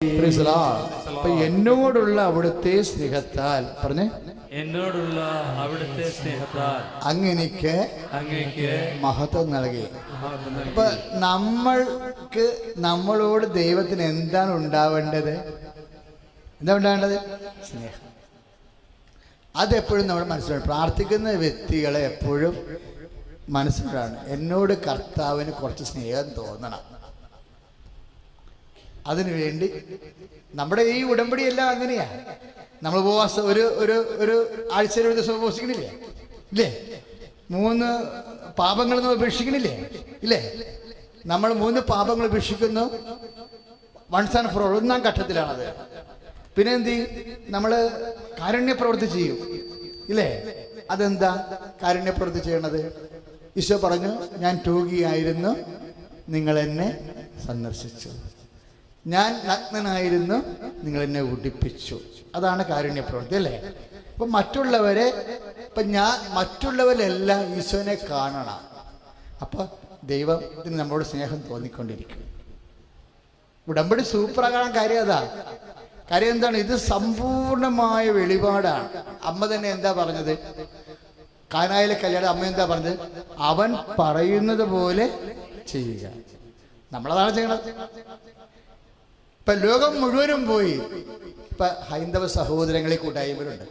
അപ്പൊ എന്നോടുള്ള അവിടുത്തെ സ്നേഹത്താൽ പറഞ്ഞേ. എന്നോടുള്ള അവിടുത്തെ സ്നേഹത്താൽ അങ്ങനെക്ക് അങ്ങനെക്ക് മഹത്വം നൽകി. അപ്പൊ നമ്മൾക്ക് നമ്മളോട് ദൈവത്തിന് എന്താണ് ഉണ്ടാവേണ്ടത്? എന്താ ഉണ്ടാവേണ്ടത്? സ്നേഹം. അതെപ്പോഴും നമ്മൾ മനസ്സിലാണ് പ്രാർത്ഥിക്കുന്ന വ്യക്തികളെ എപ്പോഴും മനസ്സിലാണ് എന്നോട് കർത്താവിന് കുറച്ച് സ്നേഹം തോന്നണം. അതിനുവേണ്ടി നമ്മുടെ ഈ ഉടമ്പടി എല്ലാം അങ്ങനെയാ. നമ്മൾ ഉപവാസം ഒരു ഒരു ഒരു ആഴ്ചയിൽ ഒരു ദിവസം ഉപവസിക്കണില്ലേ? ഇല്ലേ? മൂന്ന് പാപങ്ങൾ നമ്മൾ ഉപേക്ഷിക്കണില്ലേ? ഇല്ലേ? നമ്മൾ മൂന്ന് പാപങ്ങൾ ഉപേക്ഷിക്കുന്നു. വൺസ് ആൻഡ് ഫോർ ഒന്നാം ഘട്ടത്തിലാണത്. പിന്നെ എന്ത് നമ്മൾ കാരുണ്യ പ്രവൃത്തി ചെയ്യും. ഇല്ലേ? അതെന്താ കാരുണ്യ പ്രവൃത്തി ചെയ്യണത്? ഈശോ പറഞ്ഞു ഞാൻ രോഗിയായിരുന്നു. നിങ്ങൾ എന്നെ സന്ദർശിച്ചു. ഞാൻ നഗ്നനായിരുന്നു നിങ്ങൾ എന്നെ ഉടിപ്പിച്ചു. അതാണ് കാരുണ്യ പ്രവൃത്തി അല്ലേ? അപ്പൊ മറ്റുള്ളവരെ ഇപ്പൊ ഞാൻ മറ്റുള്ളവരെല്ലാം ഈശോനെ കാണണം. അപ്പൊ ദൈവത്തിന് നമ്മളോട് സ്നേഹം തോന്നിക്കൊണ്ടിരിക്കും. ഉടമ്പടി സൂപ്പറാകാൻ കാര്യം അതാ. കാര്യം എന്താണ്? ഇത് സമ്പൂർണമായ വെളിപാടാണ്. അമ്മ തന്നെ എന്താ പറഞ്ഞത്? കാനായിലെ കല്യാണം അമ്മ എന്താ പറഞ്ഞത്? അവൻ പറയുന്നത് പോലെ ചെയ്യുക. നമ്മളതാണ് ചെയ്യണത്. ഇപ്പൊ ലോകം മുഴുവനും പോയി. ഇപ്പൊ ഹൈന്ദവ സഹോദരങ്ങളെ കൂട്ടായ്മകളുണ്ട്.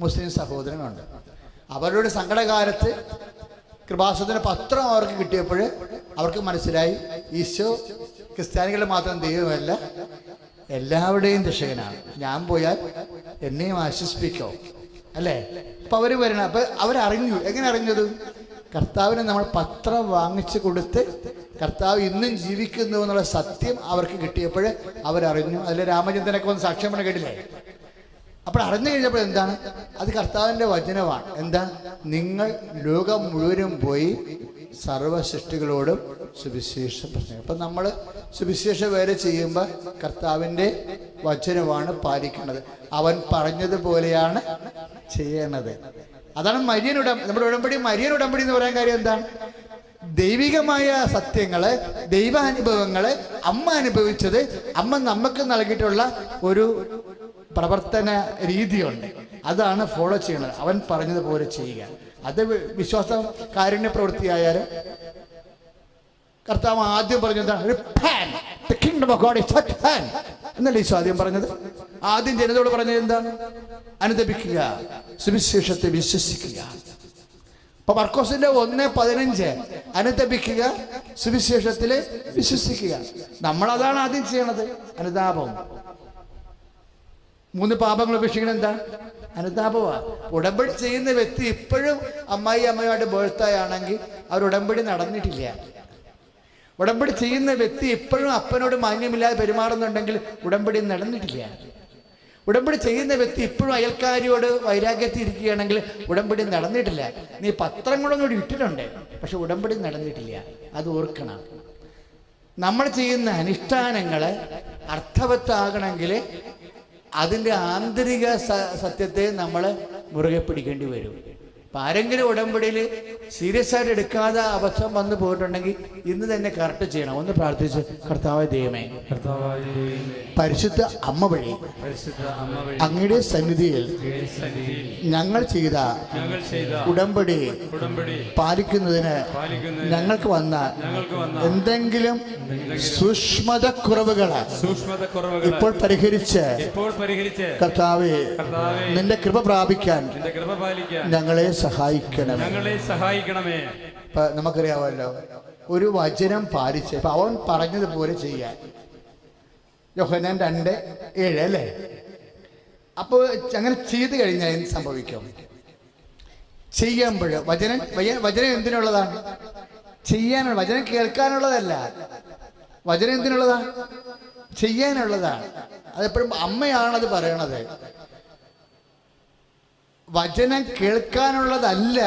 മുസ്ലിം സഹോദരങ്ങളുണ്ട്. അവരുടെ സങ്കടകാലത്ത് കൃപാസത്തിന് പത്രം അവർക്ക് കിട്ടിയപ്പോൾ അവർക്ക് മനസ്സിലായി ഈശോ ക്രിസ്ത്യാനികളുടെ മാത്രം ദൈവമല്ല എല്ലാവരുടെയും രക്ഷകനാണ്. ഞാൻ പോയാൽ എന്നെയും ആശ്വസിപ്പിക്കോ? അല്ലേ? അപ്പൊ അവർ വരണം. അപ്പൊ അവരറിഞ്ഞു. എങ്ങനെ അറിഞ്ഞത്? കർത്താവിന് നമ്മൾ പത്രം വാങ്ങിച്ചു കൊടുത്ത് കർത്താവ് ഇന്നും ജീവിക്കുന്നു എന്നുള്ള സത്യം അവർക്ക് കിട്ടിയപ്പോൾ അവരറിഞ്ഞു. അതിൽ രാമചന്ദ്രനൊക്കെ ഒന്ന് സാക്ഷ്യം പറഞ്ഞ കേട്ടില്ലേ? അപ്പോൾ അറിഞ്ഞു കഴിഞ്ഞപ്പോൾ എന്താണ്? അത് കർത്താവിന്റെ വചനമാണ്. എന്താ? നിങ്ങൾ ലോകം മുഴുവനും പോയി സർവ സൃഷ്ടികളോടും സുവിശേഷം പ്രസംഗം അപ്പം നമ്മൾ സുവിശേഷം വേറെ ചെയ്യുമ്പോൾ കർത്താവിന്റെ വചനമാണ് പാലിക്കേണ്ടത്. അവൻ പറഞ്ഞതുപോലെയാണ് ചെയ്യേണ്ടത്. അതാണ് മരിയൻ ഉടമ്പടി. നമ്മുടെ ഉടമ്പടി മരിയൻ ഉടമ്പടി എന്ന് പറയാൻ കാര്യം എന്താണ്? ദൈവികമായ സത്യങ്ങൾ ദൈവാനുഭവങ്ങൾ അമ്മ അനുഭവിച്ചത് അമ്മ നമുക്ക് നൽകിയിട്ടുള്ള ഒരു പ്രവർത്തന രീതിയുണ്ട്. അതാണ് ഫോളോ ചെയ്യുന്നത്. അവൻ പറഞ്ഞതുപോലെ ചെയ്യുക. അത് വിശ്വാസ കാരുണ്യ പ്രവൃത്തിയായാലും കർത്താവ് ആദ്യം പറഞ്ഞത് God is at hand. എന്നല്ലേ ഈശോ ആദ്യം പറഞ്ഞത്? ആദ്യം ജനതയോട് പറഞ്ഞത് എന്താണ്? അനുദപിക്കുക സുവിശേഷത്തെ വിശ്വസിക്കുക. അപ്പൊ മർക്കോസിന്റെ ഒന്ന് പതിനഞ്ച്. അനുദപിക്കുക സുവിശേഷത്തിൽ വിശ്വസിക്കുക. നമ്മൾ അതാണ് ആദ്യം ചെയ്യണത്. അനുതാപം. മൂന്ന് പാപങ്ങൾ ഉപേക്ഷിക്കണം എന്താ? അനുതാപമാ. ഉടമ്പടി ചെയ്യുന്ന വ്യക്തി ഇപ്പോഴും അമ്മായി അമ്മയുമായിട്ട് ബേഴ്ത്തായി ആണെങ്കിൽ അവർ ഉടമ്പടി നടന്നിട്ടില്ല. ഉടമ്പടി ചെയ്യുന്ന വ്യക്തി ഇപ്പോഴും അപ്പനോട് മാന്യമില്ലാതെ പെരുമാറുന്നുണ്ടെങ്കിൽ ഉടമ്പടി നടന്നിട്ടില്ല. ഉടമ്പടി ചെയ്യുന്ന വ്യക്തി ഇപ്പോഴും അയൽക്കാരിയോട് വൈരാഗ്യത്തിൽ ഇരിക്കുകയാണെങ്കിൽ ഉടമ്പടി നടന്നിട്ടില്ല. നീ പത്രങ്ങളൊന്നും കൂടി ഇട്ടിട്ടുണ്ട് പക്ഷെ ഉടമ്പടി നടന്നിട്ടില്ല. അത് ഓർക്കണം. നമ്മൾ ചെയ്യുന്ന അനുഷ്ഠാനങ്ങൾ അർത്ഥവത്താകണമെങ്കിൽ അതിന്റെ ആന്തരിക സത്യത്തെ നമ്മൾ മുറുകെ പിടിക്കേണ്ടി വരും. അപ്പം ആരെങ്കിലും ഉടമ്പടിയിൽ സീരിയസ് ആയിട്ട് എടുക്കാതെ അബദ്ധം വന്നു പോയിട്ടുണ്ടെങ്കിൽ ഇന്ന് തന്നെ കറക്റ്റ് ചെയ്യണം. ഒന്ന് പ്രാർത്ഥിച്ച് കർത്താവായ ദൈവമേ, പരിശുദ്ധ അമ്മ വഴി അങ്ങയുടെ സന്നിധിയിൽ ഞങ്ങൾ ചെയ്ത ഉടമ്പടി പാലിക്കുന്നതിന് ഞങ്ങൾക്ക് വന്ന എന്തെങ്കിലും സൂക്ഷ്മത കുറവുകൾ സൂക്ഷ്മത കുറവുകൾ ഇപ്പോൾ പരിഹരിച്ച് കർത്താവെ നിന്റെ കൃപ പ്രാപിക്കാൻ ഞങ്ങളെ സഹായിക്കണമേ. ഞങ്ങളെ സഹായിക്കണമേ. ഇപ്പൊ നമുക്കറിയാമല്ലോ ഒരു വചനം പാലിച്ച് ഇപ്പൊ അവൻ പറഞ്ഞതുപോലെ ചെയ്യാൻ. യോഹനാൻ രണ്ട് ഏഴ് അല്ലേ? അപ്പോൾ അങ്ങനെ ചെയ്തു കഴിഞ്ഞാൽ എന്ത് സംഭവിക്കും? ചെയ്യുമ്പോൾ വചനം വചനം വചനം എന്തിനുള്ളതാണ്? ചെയ്യാനുള്ള വചനം കേൾക്കാനുള്ളതല്ല. വചനം എന്തിനുള്ളതാണ്? ചെയ്യാനുള്ളതാണ്. അതെപ്പോഴും അമ്മയാണത് പറയണത്. വചനം കേൾക്കാനുള്ളതല്ല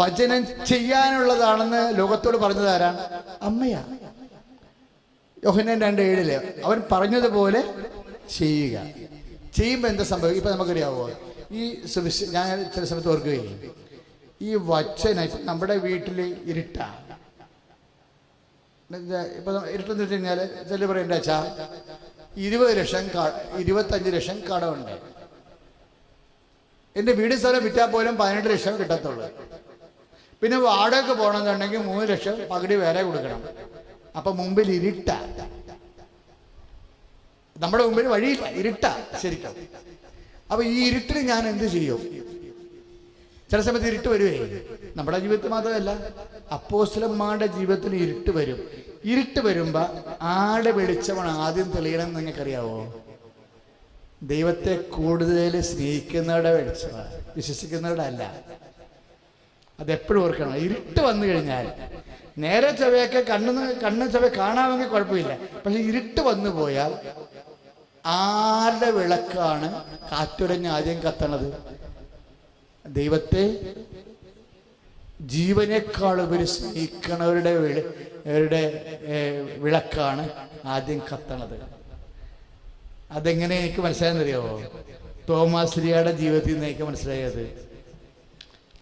വചനം ചെയ്യാനുള്ളതാണെന്ന് ലോകത്തോട് പറഞ്ഞത് ആരാണ് അമ്മയാ. യോഹനൻ രണ്ട് ഏഴിൽ അവൻ പറഞ്ഞതുപോലെ ചെയ്യുക. ചെയ്യുമ്പോൾ എന്താ സംഭവിക്കും ഇപ്പൊ നമുക്കറിയാവോ? ഈ സുവിശ ഞാൻ ചില സമയത്ത് ഓർക്കുകയും ഈ വച്ചന നമ്മുടെ വീട്ടിൽ ഇരുട്ട. ഇപ്പൊ ഇരുട്ടെന്ന് വെച്ച് കഴിഞ്ഞാൽ ചില പറയണ്ട ഇരുപത് ലക്ഷം ഇരുപത്തഞ്ച് ലക്ഷം കടമുണ്ട്. എന്റെ വീട് സ്ഥലം വിറ്റാൽ പോലും പതിനെട്ട് ലക്ഷം കിട്ടത്തുള്ളൂ. പിന്നെ വാടക പോകണമെന്നുണ്ടെങ്കിൽ മൂന്ന് ലക്ഷം പകുതി വേറെ കൊടുക്കണം. അപ്പൊ മുമ്പിൽ ഇരുട്ട. നമ്മുടെ മുമ്പിൽ വഴിയില്ല ഇരുട്ട ശരിക്കും. അപ്പൊ ഈ ഇരുട്ടിൽ ഞാൻ എന്ത് ചെയ്യും? ചില സമയത്ത് ഇരുട്ട് വരുവേ. നമ്മുടെ ജീവിതത്തിൽ മാത്രമല്ല അപ്പോസ്തലന്മാരുടെ ജീവിതത്തിൽ ഇരുട്ട് വരും. ഇരുട്ട് വരുമ്പോ ആടെ വെളിച്ചമാണ് ആദ്യം തെളിയണം എന്ന് നിങ്ങൾക്കറിയാവോ? ദൈവത്തെ കൂടുതൽ സ്നേഹിക്കുന്നവരുടെ വെളിച്ചമാണ്. വിശ്വസിക്കുന്നവരുടെ അല്ല അതെപ്പോഴും ഓർക്കണം. ഇരുട്ട് വന്നു കഴിഞ്ഞാൽ നേരെ ചവയൊക്കെ കണ്ണ് കണ്ണ് ചവ കാണാമെങ്കിൽ കുഴപ്പമില്ല. പക്ഷെ ഇരുട്ട് വന്നു പോയാൽ ആരുടെ വിളക്കാണ് കാറ്റുരഞ്ഞ് ആദ്യം കത്തണത്? ദൈവത്തെ ജീവനേക്കാൾ ഉപരി സ്നേഹിക്കണവരുടെ വിള- വിളക്കാണ് ആദ്യം കത്തണത്. അതെങ്ങനെ എനിക്ക് മനസ്സിലായെന്നറിയാവോ തോമാസ് ലിയാടെ ജീവിതത്തിൽ നിന്ന് എനിക്ക് മനസ്സിലായത്.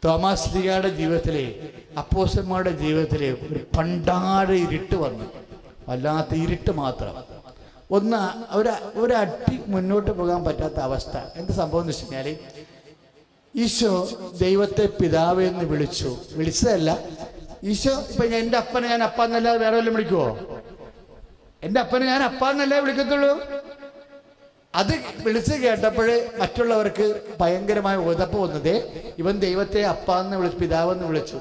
തോമാസ് ലിയാടെ ജീവിതത്തിലെ അപ്പോസന്മാരുടെ ജീവിതത്തിലെ ഒരു പണ്ടാട് ഇരുട്ട് വന്നു. വല്ലാത്ത ഇരുട്ട് മാത്രം. ഒന്ന് ഒരു ഒരട്ടി മുന്നോട്ട് പോകാൻ പറ്റാത്ത അവസ്ഥ. എന്ത് സംഭവം എന്ന് വെച്ച് ഈശോ ദൈവത്തെ പിതാവ് എന്ന് വിളിച്ചു. വിളിച്ചതല്ല ഈശോ ഇപ്പൊ എന്റെ അപ്പനെ ഞാൻ അപ്പ എന്നല്ലാതെ വേറെ വല്ലതും വിളിക്കുവോ? എന്റെ അപ്പനെ ഞാൻ അപ്പ എന്നല്ലേ വിളിക്കത്തുള്ളൂ. അത് വിളിച്ച് കേട്ടപ്പോൾ മറ്റുള്ളവർക്ക് ഭയങ്കരമായ ഉതപ്പ് വന്നത് ഇവൻ ദൈവത്തെ അപ്പാന്ന് വിളിച്ചു പിതാവെന്ന് വിളിച്ചു.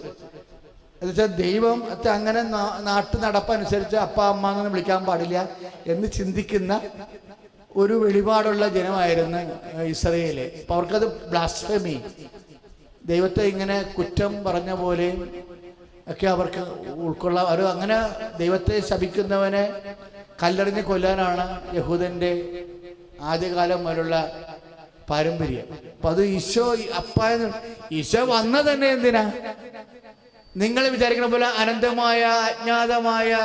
എന്നുവെച്ചാൽ ദൈവം അത് അങ്ങനെ നാട്ടു നടപ്പനുസരിച്ച് അപ്പ അമ്മ എന്നൊന്നും വിളിക്കാൻ പാടില്ല എന്ന് ചിന്തിക്കുന്ന ഒരു വെളിപാടുള്ള ജനമായിരുന്നു ഇസ്രയേൽ. അപ്പൊ അവർക്കത് ബ്ലാസ്ഫമി ദൈവത്തെ ഇങ്ങനെ കുറ്റം പറഞ്ഞ പോലെ ഒക്കെ അവർക്ക് ഉൾക്കൊള്ളാം അവർ അങ്ങനെ ദൈവത്തെ ശപിക്കുന്നവനെ കല്ലെറിഞ്ഞ് കൊല്ലാനാണ് യഹൂദന്റെ ആദ്യകാലം മുതലുള്ള പാരമ്പര്യം. അപ്പൊ അത് ഈശോ അപ്പ ഈശോ വന്ന തന്നെ എന്തിനാ? നിങ്ങൾ വിചാരിക്കുന്ന പോലെ അനന്തമായ അജ്ഞാതമായ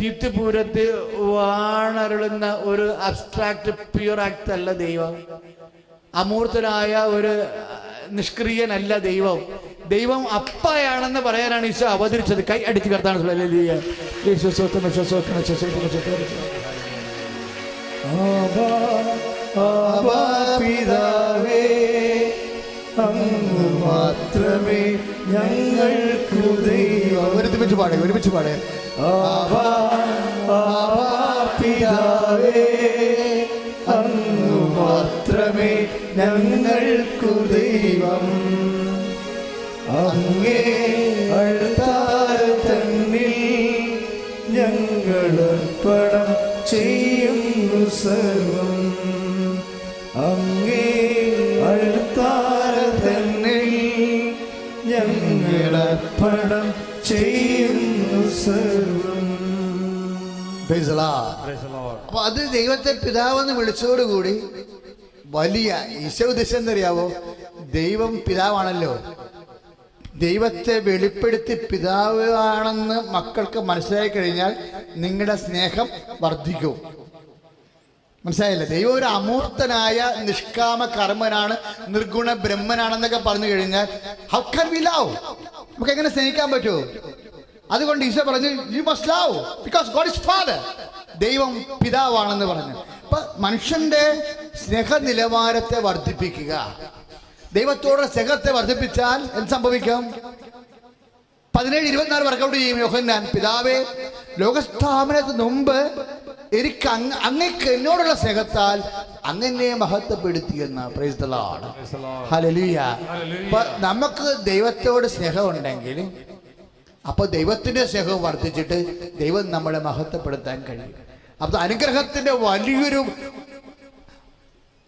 ദീപ്തിപൂരത്ത് വാണരുളുന്ന ഒരു അബ്സ്ട്രാക്ട് പ്യൂർ ആക്ട് അല്ല ദൈവം. അമൂർത്തനായ ഒരു നിഷ്ക്രിയനല്ല ദൈവം. ദൈവം അപ്പയാണെന്ന് പറയാനാണ് ഈശോ അവതരിച്ചത്. കൈ അടിച്ച് കർത്താണ് പിതാവേ അങ്ങ് മാത്രമേ ഞങ്ങൾക്കു ദൈവം ഒരുമിച്ച് പാടേ ഒരുമിച്ച് പാടേ. ആവാ, ആവാ, പിതാവേ അങ്ങ് മാത്രമേ ഞങ്ങൾക്കു ദൈവം. അങ്ങേ അഴുത്താര തന്നിൽ ഞങ്ങളർപ്പണം ചെയ്യുന്നു സർവം അങ്ങേ അഴുത്താര തന്നിൽ ഞങ്ങളർപ്പണം ചെയ്യുന്നു സർവം. അപ്പൊ അത് ദൈവത്തെ പിതാവെന്ന് വിളിച്ചതോടുകൂടി വലിയ ഈശോ ഉദ്ദേശം എന്തറിയാവോ ദൈവം പിതാവാണല്ലോ. ദൈവത്തെ വെളിപ്പെടുത്തി പിതാവ് ആണെന്ന് മക്കൾക്ക് മനസ്സിലായി കഴിഞ്ഞാൽ നിങ്ങളുടെ സ്നേഹം വർദ്ധിക്കും. മനസ്സിലായില്ലേ? ദൈവം ഒരു അമൂർത്തനായ നിഷ്കാമ കർമ്മനാണ് നിർഗുണ ബ്രഹ്മനാണെന്നൊക്കെ പറഞ്ഞു കഴിഞ്ഞാൽ ഹൗ കൻ വി ലവ് നമുക്ക് എങ്ങനെ സ്നേഹിക്കാൻ പറ്റുമോ അതുകൊണ്ട് ഈശോ പറഞ്ഞു you must love because God is father ദൈവം പിതാവാണെന്ന് പറഞ്ഞു. അപ്പൊ മനുഷ്യന്റെ സ്നേഹ നിലവാരത്തെ വർദ്ധിപ്പിക്കുക. ദൈവത്തോടുള്ള സ്നേഹത്തെ വർദ്ധിപ്പിച്ചാൽ എന്ത് സംഭവിക്കും? പതിനേഴ് ഇരുപത്തിനാല് വർക്കൗട്ട് ചെയ്യും യോഹന്നാൻ പിതാവേ. ലോകസ്ഥാപനത്തിന് മുമ്പ് എനിക്ക് അങ്ങ് അങ്ങക്ക് എന്നോടുള്ള സ്നേഹത്താൽ അങ്ങനെ മഹത്വപ്പെടുത്തിയെന്ന് പ്രൈസ് പ്രേസ്തലാണ്. അപ്പൊ നമുക്ക് ദൈവത്തോട് സ്നേഹമുണ്ടെങ്കിൽ അപ്പൊ ദൈവത്തിന്റെ സ്നേഹം വർദ്ധിച്ചിട്ട് ദൈവം നമ്മളെ മഹത്വപ്പെടുത്താൻ കഴിയും. അപ്പൊ അനുഗ്രഹത്തിന്റെ വലിയൊരു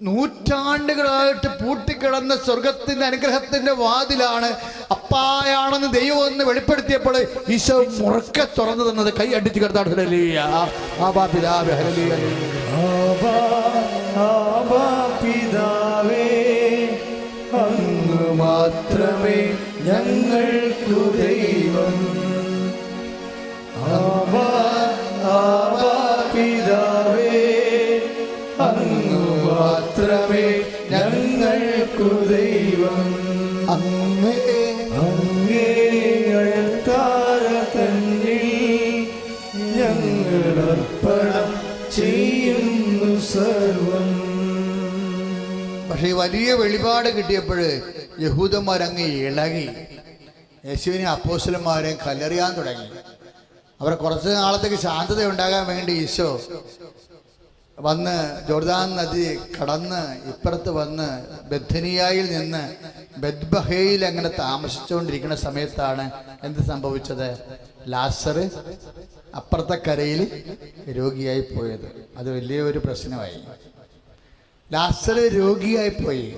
നൂറ്റാണ്ടുകളായിട്ട് പൂട്ടിക്കിടന്ന സ്വർഗത്തിന്റെ അനുഗ്രഹത്തിന്റെ വാതിലാണ് അപ്പായാണെന്ന് ദൈവം എന്ന് വെളിപ്പെടുത്തിയപ്പോൾ ഈശോ മുറക്കെ തുറന്നു തന്നത് കൈ അടിച്ചു അങ്ങ് മാത്രമേ ദൈവം. ആവാ, അൾത്താര തന്നിൽ ഞങ്ങളർപ്പണം ചെയ്യും സർവം. പക്ഷെ വലിയ വെളിപാട് കിട്ടിയപ്പോൾ യഹൂദന്മാരങ്ങ് ഇളകി. യേശുവിനെ അപ്പോസ്റ്റലന്മാരെയും കല്ലെറിയാൻ തുടങ്ങി. അവർ കുറച്ച് നാളത്തേക്ക് ശാന്തത ഉണ്ടാകാൻ വേണ്ടി ഈശോ വന്ന് ജോർദാൻ നദി കടന്ന് ഇപ്പുറത്ത് വന്ന് ബദ്ധനിയായിൽ നിന്ന് ബദ്ബഹയിൽ അങ്ങനെ താമസിച്ചുകൊണ്ടിരിക്കുന്ന സമയത്താണ് എന്ത് സംഭവിച്ചത്? ലാസർ അപ്പുറത്തെ കരയിൽ രോഗിയായി പോയത്. അത് വലിയൊരു പ്രശ്നമായി. ലാസർ രോഗിയായി പോയി.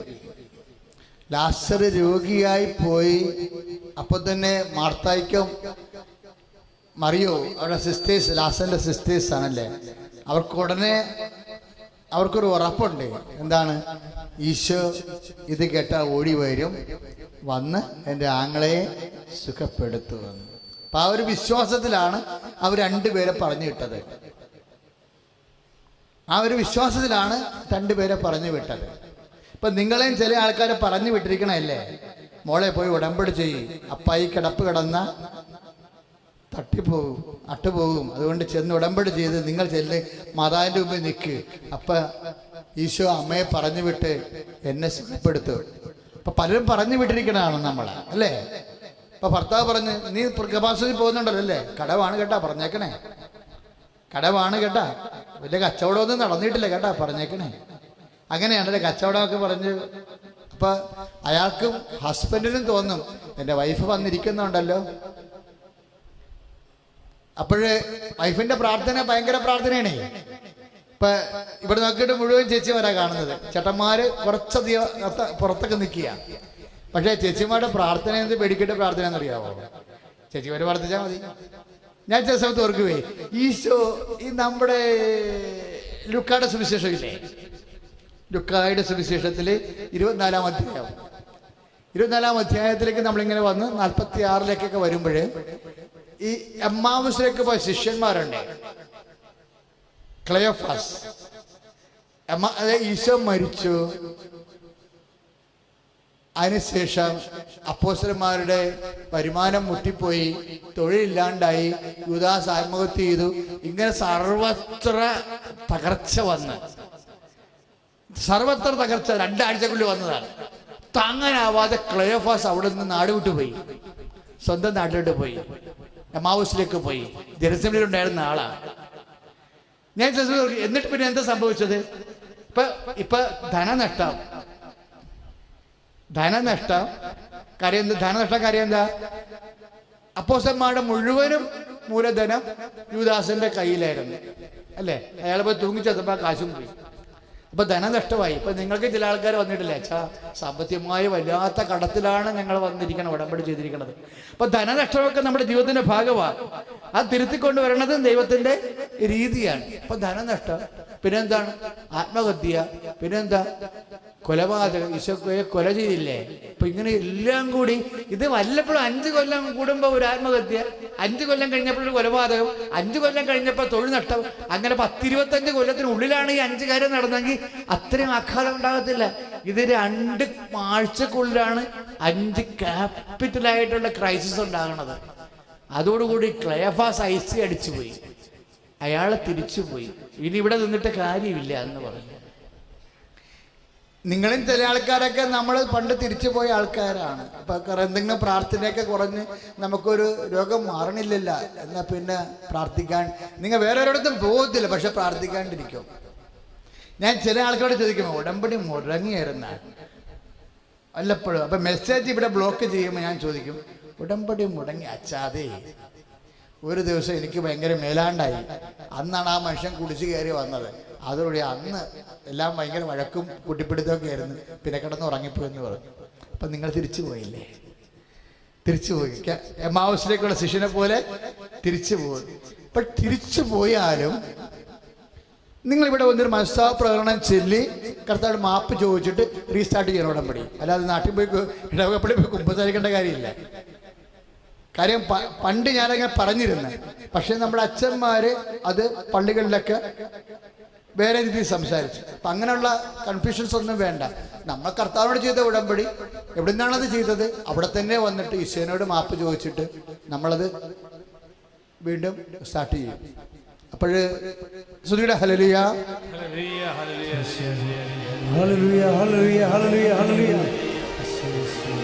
ലാസർ രോഗിയായി പോയി. അപ്പൊ തന്നെ മാർത്തായിക്കും മറിയോ അവരുടെ സിസ്റ്റേഴ്സ് ലാസറിന്റെ സിസ്റ്റേഴ്സ് ആണല്ലേ? അവർക്ക് ഉടനെ അവർക്കൊരു ഉറപ്പുണ്ട്. എന്താണ്? ഈശോ ഇത് കേട്ടാൽ ഓടി വരും വന്ന് എന്റെ ആങ്ങളെ സുഖപ്പെടുത്തുമെന്ന് അപ്പൊ ആ ഒരു വിശ്വാസത്തിലാണ് അവർ രണ്ടുപേരെ പറഞ്ഞു വിട്ടത്. ആ ഒരു വിശ്വാസത്തിലാണ് രണ്ടുപേരെ പറഞ്ഞു വിട്ടത്. ഇപ്പൊ നിങ്ങളെയും ചില ആൾക്കാരെ പറഞ്ഞു വിട്ടിരിക്കണല്ലേ മോളെ പോയി ഉടമ്പടി ചെയ്യ്. അപ്പായി കിടപ്പ് കിടന്ന തട്ടിപ്പോകും അട്ടുപോകും അതുകൊണ്ട് ചെന്ന് ഉടമ്പടി ചെയ്ത് നിങ്ങൾ ചെല്ല് മാതാവിന്റെ മുമ്പിൽ നിൽക്ക് അപ്പ ഈശോ അമ്മയെ പറഞ്ഞു വിട്ട് എന്നെ സുഖപ്പെടുത്തു. അപ്പൊ പലരും പറഞ്ഞു വിട്ടിരിക്കണതാണ് നമ്മളെ അല്ലേ? ഇപ്പൊ ഭർത്താവ് പറഞ്ഞ് നീ കപാസിറ്റി പോകുന്നുണ്ടല്ലോ അല്ലേ? കടവാണ് കേട്ടാ പറഞ്ഞേക്കണേ. കടവാണ് കേട്ടാ. വലിയ കച്ചവടമൊന്നും നടന്നിട്ടില്ല കേട്ടാ പറഞ്ഞേക്കണേ. അങ്ങനെയാണല്ലേ കച്ചവടമൊക്കെ പറഞ്ഞ്. അപ്പൊ അയാൾക്കും ഹസ്ബൻഡിനും തോന്നും എന്റെ വൈഫ് വന്നിരിക്കുന്നുണ്ടല്ലോ. അപ്പോഴ് വൈഫിന്റെ പ്രാർത്ഥന ഭയങ്കര പ്രാർത്ഥനയാണ്. ഇപ്പൊ ഇവിടെ നോക്കിയിട്ട് മുഴുവൻ ചേച്ചിമാരാ കാണുന്നത്. ചേട്ടന്മാര് കുറച്ചധികം പുറത്തൊക്കെ നിൽക്കുക പക്ഷേ ചേച്ചിമാരുടെ പ്രാർത്ഥന എന്ത്? പേടിക്കേണ്ട പ്രാർത്ഥന എന്നറിയാവോ? ചേച്ചിമാര് പ്രാർത്ഥിച്ചാൽ മതി. ഞാൻ ചില സമയത്ത് ഓർക്കുവേ ഈശോ ഈ നമ്മുടെ ലുക്കായുടെ സുവിശേഷം ഇല്ലേ? ലുക്കായുടെ സുവിശേഷത്തിൽ ഇരുപത്തിനാലാം അധ്യായം. ഇരുപത്തിനാലാം അധ്യായത്തിലേക്ക് നമ്മളിങ്ങനെ വന്ന് നാൽപ്പത്തി ആറിലേക്കൊക്കെ വരുമ്പോൾ ഈ എമ്മാവുസിലേക്ക് പോയ ശിഷ്യന്മാരുണ്ട്. ക്ലയോഫാസ്. ഈശോ മരിച്ചു. അതിനുശേഷം അപ്പോസ്റ്റർമാരുടെ വരുമാനം മുട്ടിപ്പോയി തൊഴിലില്ലാണ്ടായി. യുദാസ് ആത്മഹത്യ ചെയ്തു. ഇങ്ങനെ സർവത്ര തകർച്ച വന്ന്. സർവത്ര തകർച്ച രണ്ടാഴ്ചക്കുള്ളിൽ വന്നതാണ്. താങ്ങാനാവാതെ ക്ലയോഫാസ് അവിടെ നിന്ന് നാട് വിട്ടുപോയി സ്വന്തം നാട്ടിലോട്ട് പോയി. എമാവൂസിലേക്ക് പോയി. ജെറുസലേമിൽ ഉണ്ടായിരുന്ന ആളാ. ഞാൻ എന്നിട്ട് പിന്നെ എന്താ സംഭവിച്ചത്? ഇപ്പൊ ഇപ്പൊ ധനനഷ്ടം. ധനനഷ്ടം. കാര്യം ധനനഷ്ടം കാര്യം എന്താ? അപ്പോസന്മാരുടെ മുഴുവനും മൂലധനം യുവദാസന്റെ കയ്യിലായിരുന്നു. അല്ലേ? അയാൾ പോയി തൂങ്ങിച്ചെത്തപ്പോ കാശും പോയി. അപ്പൊ ധനനഷ്ടമായി. ഇപ്പൊ നിങ്ങൾക്ക് ചില ആൾക്കാർ വന്നിട്ടില്ലേ? അച്ഛാ സാമ്പത്തികമായി വല്ലാത്ത കടത്തിലാണ് ഞങ്ങൾ വന്നിരിക്കണം ഉടമ്പടി ചെയ്തിരിക്കുന്നത് അപ്പൊ ധനനഷ്ടമൊക്കെ നമ്മുടെ ജീവിതത്തിന്റെ ഭാഗമാണ്. അത് തിരുത്തിക്കൊണ്ടുവരണത് ദൈവത്തിന്റെ രീതിയാണ്. അപ്പൊ ധനനഷ്ടം പിന്നെന്താണ്? ആത്മഹത്യ. പിന്നെന്താ? കൊലപാതകം. ഈശോയെ കൊല ചെയ്തില്ലേ? അപ്പൊ ഇങ്ങനെ എല്ലാം കൂടി ഇത് വല്ലപ്പോഴും അഞ്ചു കൊല്ലം കൂടുമ്പോ ഒരു ആത്മഹത്യ അഞ്ചു കൊല്ലം കഴിഞ്ഞപ്പോൾ ഒരു കൊലപാതകം അഞ്ചു കൊല്ലം കഴിഞ്ഞപ്പോൾ തൊഴിൽ നഷ്ടം അങ്ങനെ പത്തിരുപത്തഞ്ച് കൊല്ലത്തിനുള്ളിലാണ് ഈ അഞ്ചു കാര്യം നടന്നെങ്കിൽ അത്രയും ആഘാതം ഉണ്ടാകത്തില്ല. ഇത് രണ്ട് ആഴ്ചക്കുള്ളിലാണ് അഞ്ച് ക്യാപിറ്റലായിട്ടുള്ള ക്രൈസിസ് ഉണ്ടാകുന്നത് അതോടുകൂടി ക്ലയഫാസ് ഐസി അടിച്ചു അടിച്ചുപോയി. അയാൾ തിരിച്ചുപോയി. ഇനി ഇവിടെ നിന്നിട്ട് കാര്യമില്ല എന്ന് പറഞ്ഞു. നിങ്ങളും ചില ആൾക്കാരൊക്കെ നമ്മൾ പണ്ട് തിരിച്ചു പോയ ആൾക്കാരാണ് കുറെ എന്തെങ്കിലും പ്രാർത്ഥനയൊക്കെ കുറഞ്ഞ് നമുക്കൊരു രോഗം മാറണില്ലല്ല. എന്നാ പിന്നെ പ്രാർത്ഥിക്കാൻ നിങ്ങൾ വേറെ ഒരിടത്തും പോകത്തില്ല പക്ഷെ പ്രാർത്ഥിക്കാണ്ടിരിക്കും. ഞാൻ ചില ആൾക്കാരോട് ചോദിക്കും ഉടമ്പടി മുടങ്ങിയായിരുന്ന വല്ലപ്പോഴും. അപ്പൊ മെസ്സേജ് ഇവിടെ ബ്ലോക്ക് ചെയ്യുമ്പോൾ ഞാൻ ചോദിക്കും ഉടമ്പടി മുടങ്ങി അച്ചാതെ ഒരു ദിവസം എനിക്ക് ഭയങ്കര മേലാണ്ടായി. അന്നാണ് ആ മനുഷ്യൻ കുടിച്ചു കയറി വന്നത്. അതോടെ അന്ന് എല്ലാം ഭയങ്കര വഴക്കും കുട്ടിപ്പിടുത്തമൊക്കെ ആയിരുന്നു. പിന്നെ കിടന്ന് ഉറങ്ങിപ്പോയെന്ന് പറഞ്ഞു. അപ്പൊ നിങ്ങൾ തിരിച്ചു പോയില്ലേ? തിരിച്ചു പോയി. എമാവസിലേക്കുള്ള ശിഷ്യനെ പോലെ തിരിച്ചു പോയി. ഇപ്പൊ തിരിച്ചു പോയാലും നിങ്ങൾ ഇവിടെ വന്നൊരു മനസ്താവ പ്രകടനം ചൊല്ലി കർത്താവ് മാപ്പ് ചോദിച്ചിട്ട് റീസ്റ്റാർട്ട് ചെയ്യണം ഉടമ്പടി. അല്ലാതെ നാട്ടിൽ പോയി ഇടവകപ്പടി പോയി കുമ്പസാരിക്കേണ്ട കാര്യമില്ല. കാര്യം പണ്ട് ഞാനങ്ങനെ പറഞ്ഞിരുന്നു. പക്ഷെ നമ്മുടെ അച്ഛന്മാര് അത് പള്ളികളിലൊക്കെ വേറെ രീതിയിൽ സംസാരിച്ചു. അപ്പൊ അങ്ങനെയുള്ള കൺഫ്യൂഷൻസ് ഒന്നും വേണ്ട. നമ്മൾ കർത്താവിനോട് ചെയ്ത ഉടമ്പടി എവിടെ നിന്നാണത് അത് ചെയ്തത്? അവിടെ തന്നെ വന്നിട്ട് ഈശോനോട് മാപ്പ് ചോദിച്ചിട്ട് നമ്മളത് വീണ്ടും സ്റ്റാർട്ട് ചെയ്യും. അപ്പോഴ് ശ്രുതിയുടെ ഹലലിയ ഹലലിയ ഹലലിയ ഹലലിയ ഹലലിയ ഹലലിയ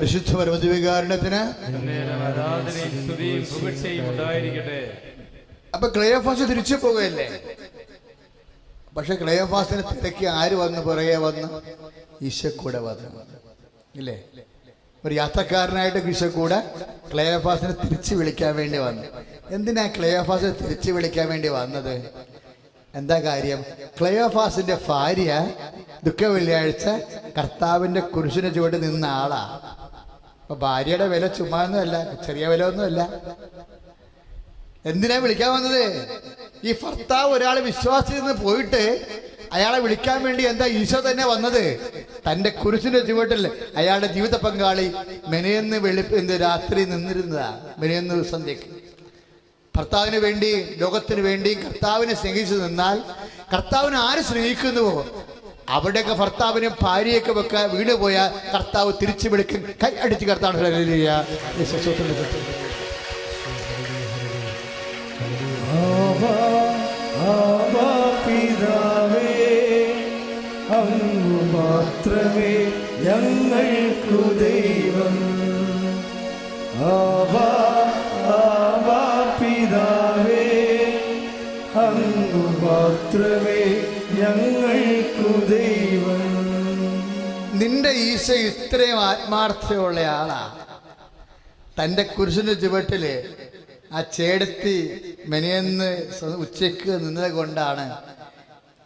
പരിശുദ്ധ പരമദിവികാരണത്തിന് അപ്പൊ ക്ലയോഫാസ് തിരിച്ചു പോകുകയല്ലേ പക്ഷെ ക്ലയോഫാസിനെ തിരക്കി ആര് വന്ന് പുറകെ വന്ന്? ഈശക്കൂടെ കൂടെ വന്നു. ഇല്ലേ? ഒരു യാത്രക്കാരനായിട്ട് ഈശോ കൂടെ ക്ലയോഫാസിനെ തിരിച്ചു വിളിക്കാൻ വേണ്ടി വന്നു. എന്തിനാ ക്ലയോഫാസിനെ തിരിച്ചു വിളിക്കാൻ വേണ്ടി വന്നത്? എന്താ കാര്യം? ക്ലയോഫാസിന്റെ ഭാര്യ ദുഃഖ വെള്ളിയാഴ്ച കർത്താവിന്റെ കുരിശിന് ചുവട്ട് നിന്ന ആളാ. അപ്പൊ ഭാര്യയുടെ വില ചുമ്മാ ഒന്നുമല്ല ചെറിയ വില ഒന്നുമല്ല എന്തിനാ വിളിക്കാൻ വന്നത്? ഈ ഭർത്താവ് ഒരാൾ വിശ്വാസത്തിൽ നിന്ന് പോയിട്ട് അയാളെ വിളിക്കാൻ വേണ്ടി എന്താ ഈശോ തന്നെ വന്നത്? തന്റെ കുരിശിന്റെ ചുവട്ടിൽ അയാളുടെ ജീവിത പങ്കാളി മെനയെന്ന് വെളി എന്ത് രാത്രി നിന്നിരുന്നതാ മെനയെന്ന് സന്ധ്യക്ക്. ഭർത്താവിന് വേണ്ടി ലോകത്തിന് വേണ്ടി കർത്താവിനെ സ്നേഹിച്ചു നിന്നാൽ കർത്താവിനെ ആര് സ്നേഹിക്കുന്നുവോ? അവിടെയൊക്കെ ഭർത്താവിനും ഭാര്യയൊക്കെ വെക്ക വീട് പോയാൽ കർത്താവ് തിരിച്ചു വിളിക്കും. കൈ അടിച്ച് കർത്താവ് മാത്രമേ ഞങ്ങൾക്കു ദൈവം. ആവാ ആവാ പിതാവേ അങ്ങു മാത്രമേ ഞങ്ങൾക്കു നിന്റെ ഈശ ഇത്രയും ആത്മാർത്ഥതയുള്ള ആളാ. തന്റെ കുരിശിന്റെ ചുവട്ടിൽ ആ ചേടത്തി മെനയെന്ന് ഉച്ചയ്ക്ക് നിന്നത് കൊണ്ടാണ്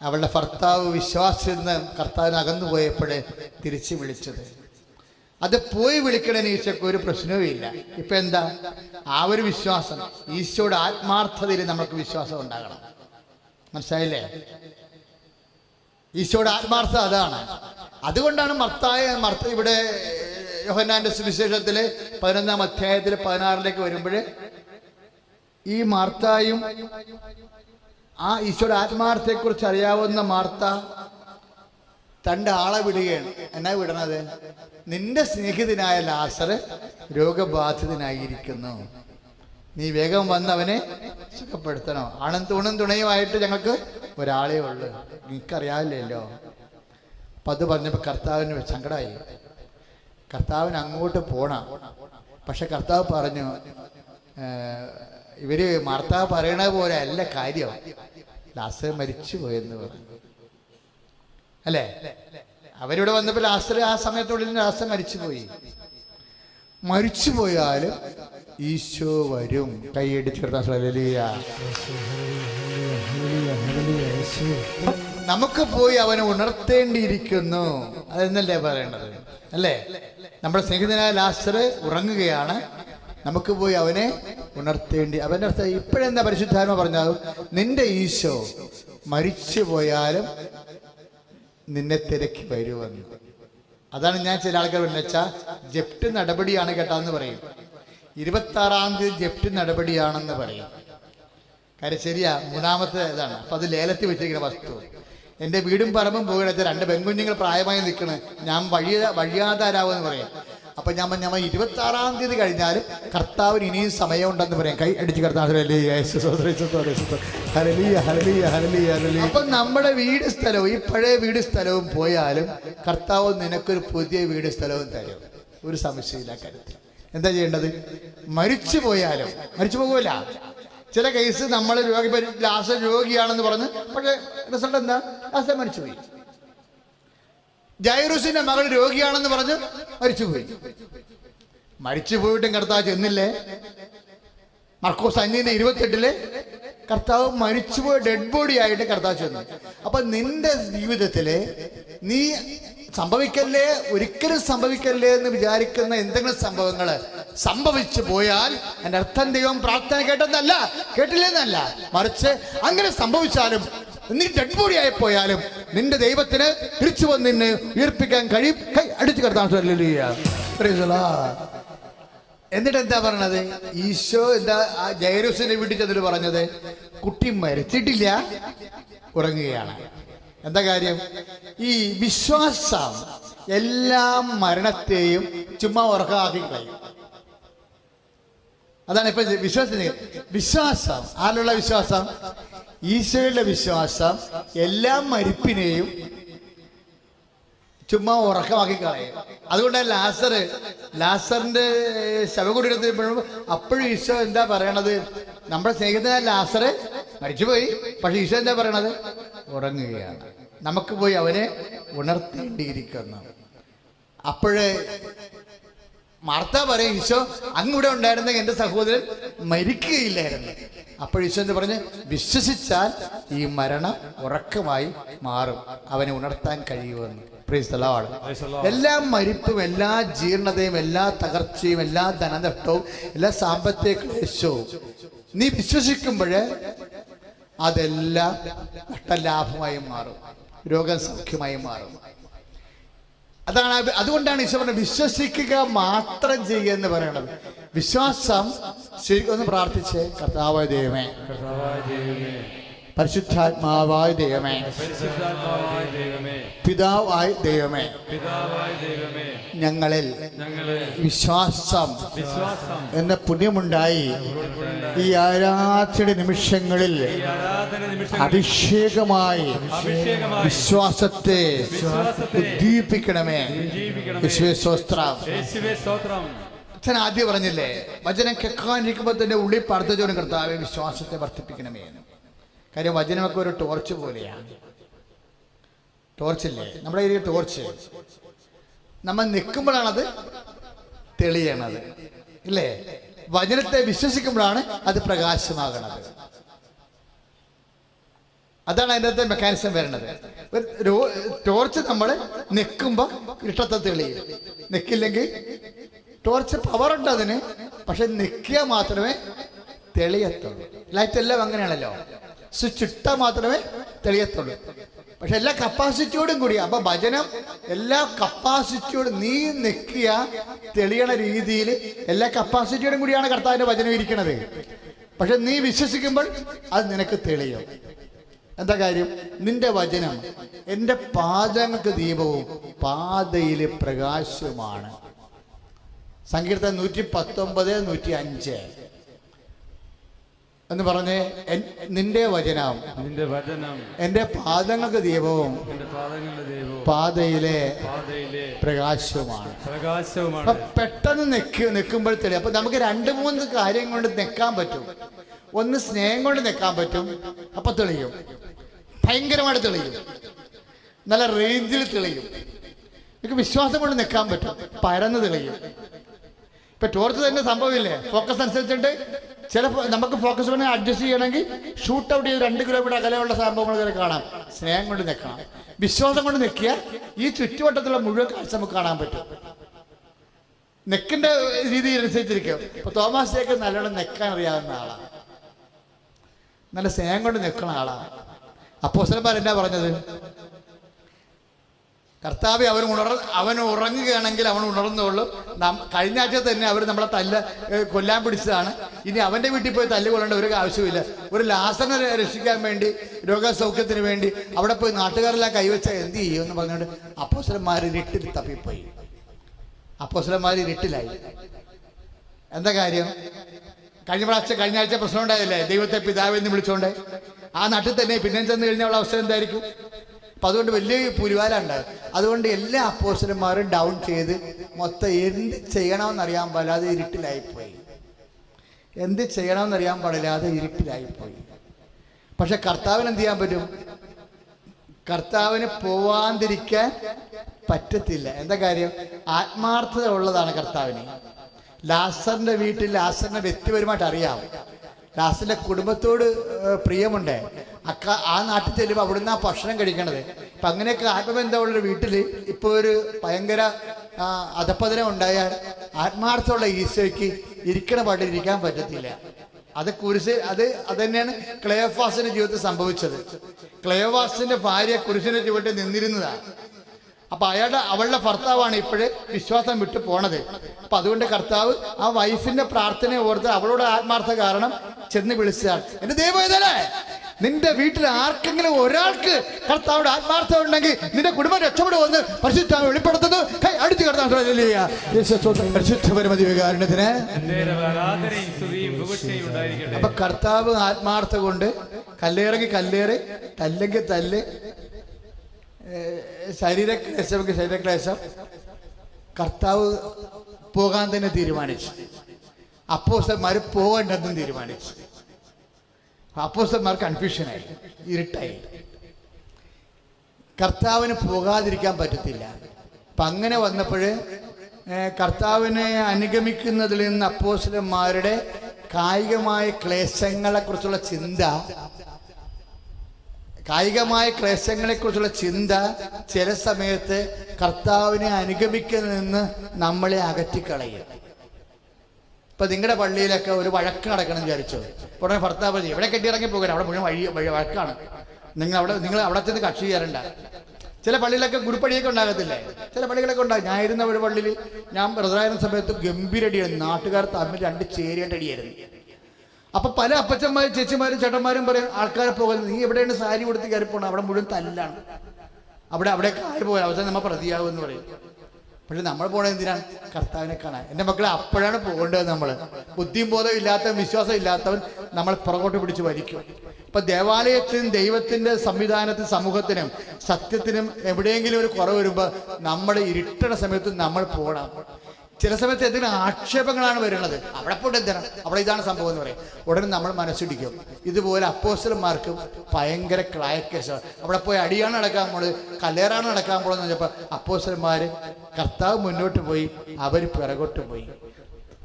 അവളുടെ ഭർത്താവ് വിശ്വാസിന്ന് കർത്താവിന് അകന്നു പോയപ്പോഴേ തിരിച്ചു വിളിച്ചത്. അത് പോയി വിളിക്കണേന് ഈശോക്ക് ഒരു പ്രശ്നവും ഇല്ല. ഇപ്പൊ എന്താ? ആ ഒരു വിശ്വാസം ഈശോയുടെ ആത്മാർത്ഥതയിൽ നമുക്ക് വിശ്വാസം ഉണ്ടാകണം. മനസ്സിലായില്ലേ? ഈശോയുടെ ആത്മാർത്ഥത അതാണ്. അതുകൊണ്ടാണ് മർത്തായ മർത്ത ഇവിടെ യോഹന്നാന്റെ സുവിശേഷത്തിൽ പതിനൊന്നാം അധ്യായത്തിൽ പതിനാറിലേക്ക് വരുമ്പോൾ ഈ മാർത്തായും ആ ഈശോയുടെ ആത്മാർത്ഥത്തെക്കുറിച്ച് അറിയാവുന്ന മാർത്ത തന്റെ ആളെ വിടുകയാണ്. എന്നാ വിടണത്? നിന്റെ സ്നേഹിതനായ ലാസർ രോഗബാധിതനായിരിക്കുന്നു. നീ വേഗം വന്ന് അവനെ സുഖപ്പെടുത്തണം. ആണും തൂണും തുണയുമായിട്ട് ഞങ്ങൾക്ക് ഒരാളേ ഉള്ളൂ. നിനക്കറിയാവില്ലല്ലോ അപ്പം അത് പറഞ്ഞപ്പോൾ കർത്താവിന് സങ്കടമായി കർത്താവിന് അങ്ങോട്ട് പോണം. പക്ഷെ കർത്താവ് പറഞ്ഞു ഇവർ മാർത്താവ് പറയണ പോലെ അല്ല കാര്യം. ലാസർ മരിച്ചു പോയെന്ന് പറഞ്ഞു. അല്ലേ? അവരിവിടെ വന്നപ്പോൾ ലാസ്റ്റ് ആ സമയത്തുള്ളിൽ മരിച്ചു പോയി മരിച്ചു പോയാലും ഈശോ വരും. കൈയടിച്ചു നമുക്ക് പോയി അവനെ ഉണർത്തേണ്ടിയിരിക്കുന്നു. അതെന്നല്ലേ പറയേണ്ടത്? അല്ലേ? നമ്മുടെ സ്നേഹിതനായ ലാസ്റ്റർ ഉറങ്ങുകയാണ്. നമുക്ക് പോയി അവനെ ഉണർത്തേണ്ടി അവന്റെ അർത്ഥം ഇപ്പോഴെന്താ പരിശുദ്ധാത്മ പറഞ്ഞത്? നിന്റെ ഈശോ മരിച്ചു പോയാലും നിന്നെ തിരക്കി വരുമെന്ന്. അതാണ് ഞാൻ ചില ആൾക്കാർ വെച്ചാൽ ജപ്റ്റ് നടപടിയാണ് കേട്ടാന്ന് പറയും. ഇരുപത്തി ആറാം തീയതി ജപ്റ്റ് നടപടിയാണെന്ന് പറയും. കാര്യം ശരിയാ മൂന്നാമത്തെ ഇതാണ്. അപ്പൊ അത് ലേലത്തിൽ വെച്ചിരിക്കുന്ന വസ്തു. എന്റെ വീടും പറമ്പും പോകണ രണ്ട് പെൺകുഞ്ഞുങ്ങൾ പ്രായമായി നിൽക്കണേ. ഞാൻ വഴിയ വഴിയാതാരാവെന്ന് പറയാം. അപ്പൊ ഞാൻ ഞാൻ ഇരുപത്തി ആറാം തീയതി കഴിഞ്ഞാലും കർത്താവിന് ഇനിയും സമയമുണ്ടെന്ന് പറയാം. കൈ അടിച്ച് കർത്താവ് അപ്പൊ നമ്മുടെ വീട് സ്ഥലവും ഈ പഴയ വീട് സ്ഥലവും പോയാലും കർത്താവ് നിനക്കൊരു പുതിയ വീട് സ്ഥലവും തരും. ഒരു സംശയമില്ല കാര്യത്തിൽ. എന്താ ചെയ്യേണ്ടത്? മരിച്ചു പോയാലും മരിച്ചു പോകൂല ചില കേസ് നമ്മൾ രോഗി ലാസ്റ്റ് രോഗിയാണെന്ന് പറഞ്ഞ് പക്ഷേ റിസൾട്ട് എന്താ? ലാസ്റ്റ് മരിച്ചുപോയി. ജൈറൂസിന്റെ മകൾ രോഗിയാണെന്ന് പറഞ്ഞ് മരിച്ചുപോയി. മരിച്ചു പോയിട്ടും കർത്താവ് ചെന്നില്ലേ? മർക്കോസ് അഞ്ഞിന്റെ ഇരുപത്തെട്ടിൽ കർത്താവ് മരിച്ചുപോയ ഡെഡ് ബോഡി ആയിട്ട് കർത്താവ് ചെന്നു. അപ്പൊ നിന്റെ ജീവിതത്തിൽ നീ സംഭവിക്കല്ലേ? ഒരിക്കലും സംഭവിക്കല്ലേ എന്ന് വിചാരിക്കുന്ന എന്തെങ്കിലും സംഭവങ്ങൾ സംഭവിച്ചു പോയാൽ എന്റെ അർത്ഥം ദൈവം പ്രാർത്ഥന കേട്ടെന്നല്ല കേട്ടില്ലെന്നല്ല. മറിച്ച് അങ്ങനെ സംഭവിച്ചാലും നീ ഡെഡ് ബോഡി ആയി പോയാലും നിന്റെ ദൈവത്തിന് തിരിച്ചു വന്ന് നിന്നെ ഉയർപ്പിക്കാൻ കഴിയും. കൈ അടിച്ചു കിടത്താൻ എന്നിട്ട് എന്താ പറഞ്ഞത് ഈശോ എന്താ ആ ജയരൂസിനെ വീട്ടിൽ ചെന്നിട്ട് പറഞ്ഞത്? കുട്ടി മരിച്ചിട്ടില്ല ഉറങ്ങുകയാണ്. എന്താ കാര്യം? ഈ വിശ്വാസം എല്ലാ മരണത്തെയും ചുമ്മാ ഉറക്കമാക്കി കളയും. അതാണ് ഇപ്പൊ വിശ്വാസം. വിശ്വാസം. ആരുള്ള വിശ്വാസം? ഈശോയുടെ വിശ്വാസം. എല്ലാ മരിപ്പിനെയും ചുമ്മാ ഉറക്കമാക്കി കളയും. അതുകൊണ്ട് ലാസർ ലാസറിന്റെ ശവകുടി എടുത്തപ്പോഴും അപ്പോഴും ഈശോ എന്താ പറയണത്? നമ്മുടെ സ്നേഹിതനായ ലാസറ് മരിച്ചുപോയി. പക്ഷെ ഈശോ എന്താ പറയണത്? ഉറങ്ങുകയാണ്. നമുക്ക് പോയി അവനെ ഉണർത്തേണ്ടിയിരിക്കുന്നു. അപ്പോഴേ മാർത്ത പറയും ഈശോ അങ്ങൂടെ ഉണ്ടായിരുന്ന എന്റെ സഹോദരൻ മരിക്കുകയില്ലായിരുന്നു. അപ്പോൾ ഈശോ എന്ന് പറഞ്ഞ് വിശ്വസിച്ചാൽ ഈ മരണം ഉറക്കമായി മാറും. അവനെ ഉണർത്താൻ കഴിയുമെന്ന്. The എല്ലാ മരിപ്പും എല്ലാ ജീർണതയും എല്ലാ തകർച്ചയും എല്ലാ ധനനഷ്ടവും എല്ലാ സാമ്പത്തിക ക്ലേശവും നീ വിശ്വസിക്കുമ്പോഴേ അതെല്ലാം നഷ്ടലാഭമായി മാറും രോഗം സൗഖ്യമായി മാറും. അതാണ് അതുകൊണ്ടാണ് ഈശോ പറഞ്ഞത് വിശ്വസിക്കുക മാത്രം ചെയ്യുക എന്ന് പറയണത്. വിശ്വാസം ശരിക്കും ഒന്ന് പ്രാർത്ഥിച്ച് കർത്താവ ദൈവമേ. കർത്താവ ദൈവമേ. പരിശുദ്ധാത്മാവായ ദൈവമേ. പിതാവായ ദൈവമേ. ഞങ്ങളിൽ വിശ്വാസം എന്ന പുണ്യമുണ്ടായി. ഈ ആരാധന നിമിഷങ്ങളിൽ അഭിഷേകമായി വിശ്വാസത്തെ ഉദ്ദീപിക്കണമേ. സ്തോത്രം. അച്ഛൻ ആദ്യം പറഞ്ഞില്ലേ വചനം കേൾക്കാനിരിക്കുമ്പോൾ തന്നെ ഉള്ളിൽ ജോലി കർത്താവെ വിശ്വാസത്തെ വർദ്ധിപ്പിക്കണമേ എന്ന്. കാര്യം വചനമൊക്കെ ഒരു ടോർച്ച് പോലെയാണ്. ടോർച്ചില്ലേ നമ്മുടെ ഈ ടോർച്ച് നമ്മൾ നിൽക്കുമ്പോഴാണത് തെളിയണത്. ഇല്ലേ? വചനത്തെ വിശ്വസിക്കുമ്പോഴാണ് അത് പ്രകാശമാകണത്. അതാണ് അതിനകത്തെ മെക്കാനിസം വരുന്നത്. ഒരു ടോർച്ച് നമ്മൾ നിൽക്കുമ്പോൾ ഇഷ്ടത്തെ തെളിയും. നിൽക്കില്ലെങ്കിൽ ടോർച്ച് പവർ ഉണ്ട് അതിന് പക്ഷെ നിൽക്കുക മാത്രമേ തെളിയത്തുള്ളൂ. ലൈറ്റ് എല്ലാം അങ്ങനെയാണല്ലോ. സ്വിച്ച് ഇട്ടാൽ മാത്രമേ തെളിയത്തുള്ളൂ. പക്ഷെ എല്ലാ കപ്പാസിറ്റിയോടും കൂടി അപ്പൊ ഭജനം എല്ലാ കപ്പാസിറ്റിയോടും നീ നിൽക്കുക തെളിയണ രീതിയിൽ എല്ലാ കപ്പാസിറ്റിയോടും കൂടിയാണ് കർത്താവിന്റെ ഭജനം ഇരിക്കണത്. പക്ഷെ നീ വിശ്വസിക്കുമ്പോൾ അത് നിനക്ക് തെളിയും. എന്താ കാര്യം? നിന്റെ വചനം എന്റെ പാദങ്ങൾക്ക് ദീപവും പാതയിലെ പ്രകാശവുമാണ്. സങ്കീർത്തനം നൂറ്റി പത്തൊമ്പത് നൂറ്റി അഞ്ച് എന്ന് പറഞ്ഞ് നിന്റെ വചനം. നിന്റെ വചനം. എന്റെ പാദങ്ങൾക്ക് ദീപവും പാതയിലെ പ്രകാശവുമാണ്. പ്രകാശവുമാണ്. പെട്ടെന്ന് നിൽക്കുക നിൽക്കുമ്പോൾ തെളിയും. അപ്പൊ നമുക്ക് രണ്ട് മൂന്ന് കാര്യം കൊണ്ട് നിൽക്കാൻ പറ്റും. ഒന്ന് സ്നേഹം കൊണ്ട് നിൽക്കാൻ പറ്റും. അപ്പൊ തെളിയും. ഭയങ്കരമായിട്ട് തെളിയും. നല്ല റേഞ്ചിൽ തെളിയും. എനിക്ക് വിശ്വാസം കൊണ്ട് നിൽക്കാൻ പറ്റും. പരന്ന് തെളിയും. ഇപ്പൊ ടോർച്ച് തന്നെ സംഭവമില്ലേ? ഫോക്കസ് അനുസരിച്ചിട്ട് ചില നമുക്ക് ഫോക്കസ് പോയി അഡ്ജസ്റ്റ് ചെയ്യണമെങ്കിൽ ഷൂട്ട് ഔട്ട് ചെയ്ത് രണ്ട് കിലോമീറ്റർ അകലെയുള്ള സംഭവങ്ങൾ കാണാം. സ്നേഹം കൊണ്ട് നിൽക്കണം. വിശ്വാസം കൊണ്ട് നിൽക്കുക ഈ ചുറ്റുവട്ടത്തുള്ള മുഴുവൻ കാഴ്ച നമുക്ക് കാണാൻ പറ്റും. നെക്കിന്റെ രീതി അനുസരിച്ചിരിക്കും. ഇപ്പൊ തോമസ് ചേക്ക് നല്ലോണം നെക്കാൻ അറിയാവുന്ന ആളാണ് നല്ല സ്നേഹം കൊണ്ട് നിൽക്കുന്ന ആളാണ് അപ്പോസലന്മാർ എന്നാ പറഞ്ഞത്? കർത്താവ് അവൻ ഉണർ അവൻ ഉറങ്ങുകയാണെങ്കിൽ അവൻ ഉണർന്നുള്ളൂ നാം കഴിഞ്ഞ ആഴ്ച തന്നെ അവർ നമ്മളെ തല്ല് കൊല്ലാൻ പിടിച്ചതാണ്. ഇനി അവന്റെ വീട്ടിൽ പോയി തല്ല് കൊള്ളേണ്ട ഒരു ആവശ്യമില്ല ഒരു ലാസനെ രക്ഷിക്കാൻ വേണ്ടി രോഗസൗഖ്യത്തിന് വേണ്ടി അവിടെ പോയി നാട്ടുകാരെല്ലാം കൈവച്ച എന്ത് ചെയ്യും എന്ന് പറഞ്ഞുകൊണ്ട് അപ്പോസലന്മാർ ഇരുട്ടിൽ തപ്പിപ്പോയി. അപ്പോസലന്മാർ ഇരുട്ടിലായി. എന്താ കാര്യം? കഴിഞ്ഞ പ്രാവശ്യം കഴിഞ്ഞ ആഴ്ച പ്രശ്നം ഉണ്ടായില്ലേ? ദൈവത്തെ പിതാവെന്ന് വിളിച്ചോണ്ട്. ആ നാട്ടിൽ തന്നെ പിന്നെ ചെന്ന് കഴിഞ്ഞ അവസ്ഥ എന്തായിരിക്കും? അപ്പൊ അതുകൊണ്ട് വലിയ പുലിവാലുണ്ട് അതുകൊണ്ട് എല്ലാ അപ്പോസ്റ്റന്മാരും ഡൗൺ ചെയ്ത് മൊത്തം എന്ത് ചെയ്യണമെന്നറിയാൻ പാടില്ലാതെ ഇരുട്ടിലായിപ്പോയി. എന്ത് ചെയ്യണമെന്നറിയാൻ പാടില്ലാതെ ഇരുട്ടിലായിപ്പോയി. പക്ഷെ കർത്താവിന് എന്ത് ചെയ്യാൻ പറ്റും? കർത്താവിന് പോവാതിരിക്കാൻ പറ്റത്തില്ല. എന്താ കാര്യം? ആത്മാർത്ഥത ഉള്ളതാണ് കർത്താവിന്. ലാസറിന്റെ വീട്ടിൽ ലാസറിന്റെ വ്യക്തിപരമായിട്ട് അറിയാം. ലാസറിന്റെ കുടുംബത്തോട് പ്രിയമുണ്ട്. അക്ക ആ നാട്ടിൽ ചെല്ലുമ്പോൾ അവിടുന്ന് ആ ഭക്ഷണം കഴിക്കണത്. അപ്പൊ അങ്ങനെയൊക്കെ ആത്മബന്ധമുള്ള വീട്ടിൽ ഇപ്പോൾ ഒരു ഭയങ്കര അധപ്പതനം ഉണ്ടായാൽ ആത്മാർത്ഥമുള്ള ഈശോയ്ക്ക് ഇരിക്കണ പാട്ടിൽ ഇരിക്കാൻ പറ്റത്തില്ല. അത് കുരിശ് അത് അത് തന്നെയാണ് ക്ലയോഫാസിന്റെ ജീവിതത്തിൽ സംഭവിച്ചത്. ക്ലയോഫാസിന്റെ ഭാര്യ കുരിശിന്റെ ചുവട്ടിൽ നിന്നിരുന്നതാണ് അപ്പൊ അയാളുടെ അവളുടെ ഭർത്താവാണ് ഇപ്പോഴ് വിശ്വാസം വിട്ടു പോണത്. അപ്പൊ അതുകൊണ്ട് കർത്താവ് ആ വൈഫിന്റെ പ്രാർത്ഥനയെ ഓർത്ത് അവളോട് ആത്മാർത്ഥ കാരണം ചെന്ന് വിളിച്ചാൽ എന്റെ ദൈവം ഇതല്ലേ? നിന്റെ വീട്ടിൽ ആർക്കെങ്കിലും ഒരാൾക്ക് കർത്താവിടെ ആത്മാർത്ഥം ഉണ്ടെങ്കിൽ നിന്റെ കുടുംബം രക്ഷപ്പെടുമെന്ന് പരിശുദ്ധ വെളിപ്പെടുത്തുന്നു. കൈ അടിച്ചു കടത്താൻ പരിശുദ്ധ പരമതി വികാരണത്തിന്. അപ്പൊ കർത്താവ് ആത്മാർത്ഥ കൊണ്ട് കല്ലേറെങ്കിൽ കല്ലേറ് തല്ലെങ്കിൽ തല്ല് ശരീരക്ലേശമെങ്കിൽ ശരീരക്ലേശം കർത്താവ് പോകാൻ തന്നെ തീരുമാനിച്ചു. അപ്പോസ്റ്റന്മാർ പോകണ്ടെന്നും തീരുമാനിച്ചു. അപ്പോസ്റ്റന്മാർ കൺഫ്യൂഷനായി ഇരുട്ടായി. കർത്താവിന് പോകാതിരിക്കാൻ പറ്റത്തില്ല. അപ്പം അങ്ങനെ വന്നപ്പോൾ കർത്താവിനെ അനുഗമിക്കുന്നതിൽ നിന്ന് അപ്പോസ്റ്റന്മാരുടെ കായികമായ ക്ലേശങ്ങളെക്കുറിച്ചുള്ള ചിന്ത കായികമായ ക്ലേശങ്ങളെക്കുറിച്ചുള്ള ചിന്ത ചില സമയത്ത് കർത്താവിനെ അനുഗമിക്കുന്നതിൽ നിന്ന് നമ്മളെ അകറ്റിക്കളയും. ഇപ്പൊ നിങ്ങളുടെ പള്ളിയിലൊക്കെ ഒരു വഴക്ക് നടക്കണം വിചാരിച്ചു. ഉടനെ ഭർത്താവ് എവിടെ കെട്ടിയിറങ്ങി പോകാൻ അവിടെ മുഴുവൻ വഴി വഴി വഴക്കാണ്. നിങ്ങൾ അവിടെ നിങ്ങൾ അവിടെ ചെന്ന് കക്ഷി ചെയ്യാറുണ്ട് ചില പള്ളിയിലൊക്കെ ഗുരുപ്പടിയൊക്കെ ഉണ്ടാകത്തില്ലേ? ചില പള്ളികളൊക്കെ ഉണ്ടാകും. ഞാൻ ഇരുന്ന ഒരു പള്ളിയിൽ ഞാൻ ബ്രദറായിരുന്ന സമയത്ത് ഗംഭീരടിയായിരുന്നു. നാട്ടുകാർ തമ്മിൽ രണ്ട് ചേരിയായിട്ട് അടിയായിരുന്നു അപ്പൊ പല അപ്പച്ചന്മാരും ചേച്ചിമാരും ചേട്ടന്മാരും പറയും ആൾക്കാരെ പോകുന്നത് നീ എവിടെയാണ് സാരി കൊടുത്ത് കയറി പോകണം അവിടെ മുഴുവൻ തല്ലാണ്. അവിടെ അവിടെ കാര്യം പോകാൻ അവസാനം നമ്മൾ പ്രതിയാവും എന്ന് പറയും. പക്ഷെ നമ്മൾ പോണത് എന്തിനാണ്? കർത്താവിനെ കാണാൻ. എന്റെ മക്കളെ അപ്പോഴാണ് പോകേണ്ടത് നമ്മൾ ബുദ്ധിയും ബോധം ഇല്ലാത്തവൻ വിശ്വാസം ഇല്ലാത്തവൻ നമ്മൾ പുറകോട്ട് പിടിച്ച് വലിക്കും. ഇപ്പൊ ദേവാലയത്തിനും ദൈവത്തിന്റെ സംവിധാനത്തിനും സമൂഹത്തിനും സത്യത്തിനും എവിടെയെങ്കിലും ഒരു കുറവ് വരുമ്പോൾ നമ്മൾ ഇരുട്ടണ സമയത്ത് നമ്മൾ പോകണം ചില സമയത്ത് എന്തെങ്കിലും ആക്ഷേപങ്ങളാണ് വരുന്നത്. അവിടെ പോയിട്ട് എന്താണ്? അവിടെ ഇതാണ് സംഭവം എന്ന് പറയും. ഉടനെ നമ്മൾ മനസ്സിടിക്കും. ഇതുപോലെ അപ്പോസ്റ്റർമാർക്കും ഭയങ്കര ക്ലായക്കേശം അവിടെ പോയി അടിയാണ് നടക്കാൻ പോണത് കല്ലേറാണ് നടക്കാൻ പോണെന്ന് വെച്ചപ്പോൾ അപ്പോസ്റ്റർമാർ കർത്താവ് മുന്നോട്ട് പോയി അവർ പിറകോട്ട് പോയി.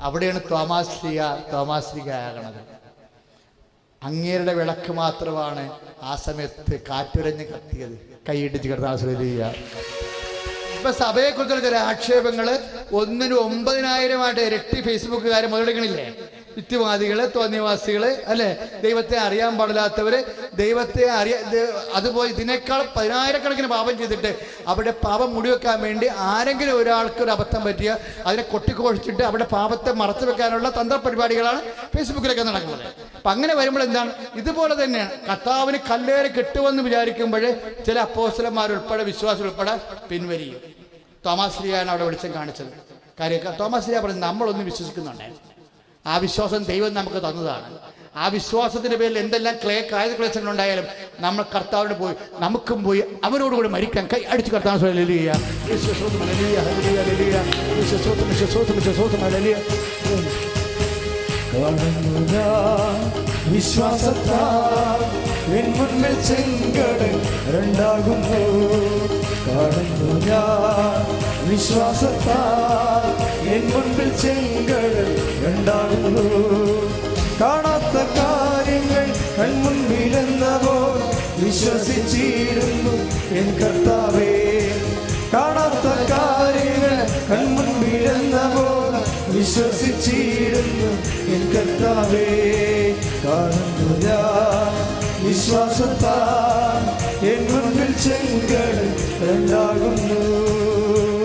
അവിടെയാണ് തോമാശ്രീക തോമാശ്രീക ആകണത്. അങ്ങേരുടെ വിളക്ക് മാത്രമാണ് ആ സമയത്ത് കാറ്റുരഞ്ഞ് കത്തിയത്. കൈയിട്ട് ആശ്രയിക്കുക ഇപ്പൊ സഭയെ കുറിച്ചുള്ള ചില ആക്ഷേപങ്ങൾ ഒന്നിന് ഒമ്പതിനായിരമായിട്ട് ഇരട്ടി ഫേസ്ബുക്കുകാർ മുതലെടുക്കണില്ലേ? യുക്തിവാദികൾ തോന്നിവാസികൾ അല്ലെ? ദൈവത്തെ അറിയാൻ പാടില്ലാത്തവര് ദൈവത്തെ അറിയ അതുപോലെ ഇതിനേക്കാൾ പതിനായിരക്കണക്കിന് പാപം ചെയ്തിട്ട് അവിടെ പാപം മുടിവെക്കാൻ വേണ്ടി ആരെങ്കിലും ഒരാൾക്ക് ഒരു അബദ്ധം പറ്റിയ അതിനെ കൊട്ടിക്കോഴിച്ചിട്ട് അവിടെ പാപത്തെ മറച്ചു വെക്കാനുള്ള തന്ത്രപരിപാടികളാണ് ഫേസ്ബുക്കിലൊക്കെ നടക്കുന്നത്. അപ്പൊ അങ്ങനെ വരുമ്പോൾ എന്താണ്? ഇതുപോലെ തന്നെയാണ്. കർത്താവിന് കല്ലേറ് കിട്ടുമെന്ന് വിചാരിക്കുമ്പോൾ ചില അപ്പോസ്റ്റലന്മാരുൾപ്പെടെ വിശ്വാസം ഉൾപ്പെടെ പിൻവലിയും. തോമസ് ലിയാണ് അവിടെ വെളിച്ചം കാണിച്ചത്. കാര്യം തോമസ് ലിയ പറഞ്ഞു നമ്മളൊന്നും വിശ്വസിക്കുന്നുണ്ടായിരുന്നു. ആ വിശ്വാസം ദൈവം നമുക്ക് തന്നതാണ്. ആ വിശ്വാസത്തിന്റെ പേരിൽ എന്തെല്ലാം ക്ലേ കായ ക്ലേശങ്ങൾ ഉണ്ടായാലും നമ്മൾ കർത്താവിന് പോയി നമുക്കും പോയി അവരോട് കൂടി മരിക്കാൻ കൈ അടിച്ച് കർത്താവ് വിശ്വാസത്താൽ എൻ മുന്നിൽ ചെങ്കട രണ്ടാകുന്നു കാണുന്നു ഞാൻ വിശ്വാസത്താൽ എൻ മുൻപിൽ ചെങ്കട രണ്ടാകുന്നു കാണാത്ത കാര്യങ്ങൾ കൺമുൻപിലെന്നപ്പോൾ വിശ്വസിച്ചിരുന്നു എൻ കർത്താവേ. കാണാത്ത കാര്യങ്ങൾ കൺമുൻപിലെന്നപ്പോൾ വിശ്വസിച്ചിരുന്നു എൻ കർത്താവേ. കാണുന്നു ഞാൻ. വിശ്വാസത്താൽ എൻ മുൻപിൽ ചെങ്കടൽ രണ്ടാകുന്നു.